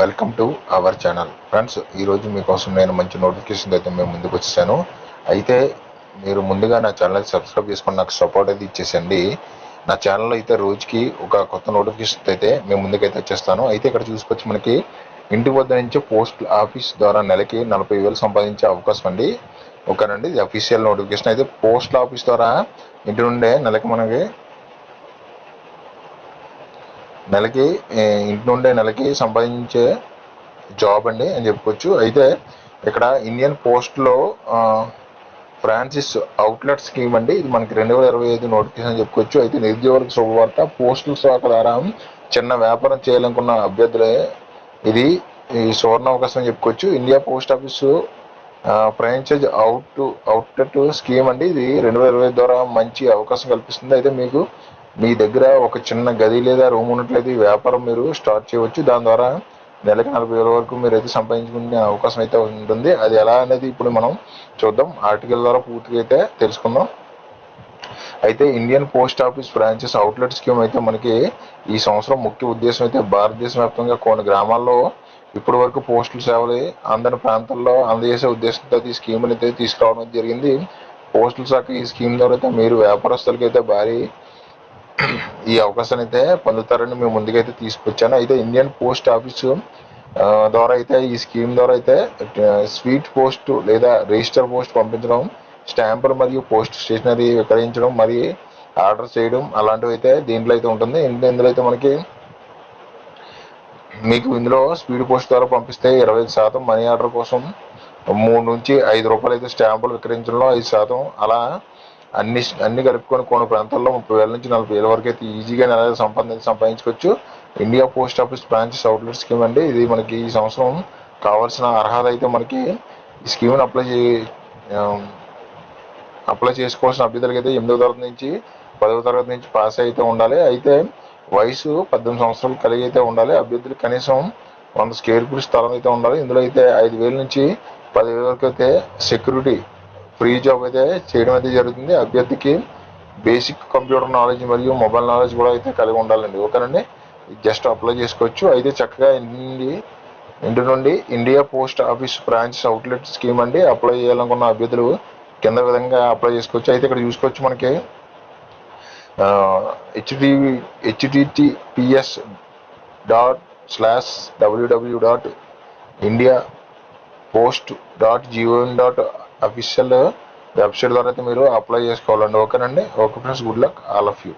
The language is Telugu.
Welcome to our channel. Friends ఈరోజు మీకోసం నేను మంచి నోటిఫికేషన్ అయితే మేము ముందుకు వచ్చేసాను. అయితే మీరు ముందుగా నా ఛానల్ సబ్స్క్రైబ్ చేసుకుని నాకు సపోర్ట్ అయితే ఇచ్చేసండి. నా ఛానల్లో అయితే రోజుకి ఒక కొత్త నోటిఫికేషన్ అయితే మేము ముందుకైతే వచ్చేస్తాను. అయితే ఇక్కడ చూసుకొచ్చి మనకి ఇంటి వద్ద నుంచి పోస్ట్ ఆఫీస్ ద్వారా నెలకి నలభై వేలు సంపాదించే అవకాశం అండి. ఓకేనండి ఇది అఫీషియల్ నోటిఫికేషన్. అయితే పోస్ట్ ఆఫీస్ ద్వారా ఇంటి నుండే నెలకి మనకి నెలకి ఇంటి నుండే నెలకి సంపాదించే జాబ్ అండి అని చెప్పుకోవచ్చు. అయితే ఇక్కడ ఇండియన్ పోస్ట్లో ఫ్రాన్సిస్ అవుట్లెట్ స్కీమ్ అండి. ఇది మనకి రెండు వేల ఇరవై ఐదు నోటిఫికేషన్ అని చెప్పుకోవచ్చు. అయితే నిరుద్యోగులకు శుభవార్త పోస్టల్ శాఖ ద్వారా చిన్న వ్యాపారం చేయాలనుకున్న అభ్యర్థులే ఇది ఈ సువర్ణ అవకాశం అని చెప్పుకోవచ్చు. India post office franchise out outlet scheme అండి. ఇది రెండు వేల ఇరవై ద్వారా మంచి అవకాశం కల్పిస్తుంది. అయితే మీకు మీ దగ్గర ఒక చిన్న గది లేదా రూమ్ ఉన్నట్లయితే ఈ వ్యాపారం మీరు స్టార్ట్ చేయవచ్చు. దాని ద్వారా నెలకి నలభై వేల వరకు మీరు అయితే సంపాదించుకునే అవకాశం అయితే ఉంటుంది. అది ఎలా అనేది ఇప్పుడు మనం చూద్దాం. ఆర్టికల్ ద్వారా పూర్తిగా అయితే తెలుసుకుందాం. అయితే Indian post office branches outlet scheme అయితే మనకి ఈ సంవత్సరం ముఖ్య ఉద్దేశం అయితే భారతదేశ వ్యాప్తంగా కొన్ని గ్రామాల్లో ఇప్పటి వరకు పోస్టుల సేవలు అందని ప్రాంతాల్లో అందజేసే ఉద్దేశంతో ఈ స్కీమ్ అయితే తీసుకురావడం జరిగింది. పోస్టల్ శాఖ ఈ స్కీమ్ ద్వారా అయితే మీరు వ్యాపారస్తులకి అయితే భారీ ఈ అవకాశాన్ని అయితే పొందుతారని మేము ముందుకైతే తీసుకొచ్చాను. అయితే ఇండియన్ పోస్ట్ ఆఫీసు ద్వారా అయితే ఈ స్కీమ్ ద్వారా అయితే స్వీట్ పోస్ట్ లేదా రిజిస్టర్ పోస్ట్ పంపించడం స్టాంపులు మరియు పోస్ట్ స్టేషనరీ విక్రయించడం మరియు ఆర్డర్ చేయడం అలాంటివి అయితే దీంట్లో అయితే ఉంటుంది. ఇందులో అయితే మనకి మీకు ఇందులో స్పీడ్ పోస్ట్ ద్వారా పంపిస్తే ఇరవై ఐదు శాతం మనీ ఆర్డర్ కోసం మూడు నుంచి ఐదు రూపాయలు అయితే స్టాంపులు విక్రయించడంలో ఐదు శాతం అలా అన్ని అన్ని కలుపుకొని కొన్ని ప్రాంతాల్లో ముప్పై వేల నుంచి నలభై వేల వరకు అయితే ఈజీగా నెల సంపాదించి సంపాదించుకోవచ్చు. India post office branches outlet scheme అండి. ఇది మనకి ఈ సంవత్సరం కావాల్సిన అర్హత అయితే మనకి ఈ స్కీమ్ని అప్లై చే అప్లై చేసుకోవాల్సిన అభ్యర్థులకి అయితే ఎనిమిదో తరగతి నుంచి పదవ తరగతి నుంచి పాస్ అయితే ఉండాలి. అయితే వయసు పద్దెనిమిది సంవత్సరాలు కలిగి అయితే ఉండాలి. అభ్యర్థులు కనీసం వంద స్క్వేర్ ఫీట్ స్థలం అయితే ఉండాలి. ఇందులో అయితే ఐదు వేల నుంచి పదివేల వరకు అయితే సెక్యూరిటీ ఫ్రీ జాబ్ అయితే చేయడం అయితే జరుగుతుంది. అభ్యర్థికి బేసిక్ కంప్యూటర్ నాలెడ్జ్ మరియు మొబైల్ నాలెడ్జ్ కూడా అయితే కలిగి ఉండాలండి. ఓకేనండి జస్ట్ అప్లై చేసుకోవచ్చు. అయితే చక్కగా ఇండి ఇంటి నుండి India post office branch outlet scheme అండి. అప్లై చేయాలనుకున్న అభ్యర్థులు కింద విధంగా అప్లై చేసుకోవచ్చు. అయితే ఇక్కడ చూసుకోవచ్చు మనకి HD HTTPS dot slash W W dot India post dot G O N dot official website ద్వారా అయితే మీరు అప్లై చేసుకోవాలండి. ఓకేనండి okay friends good luck all of you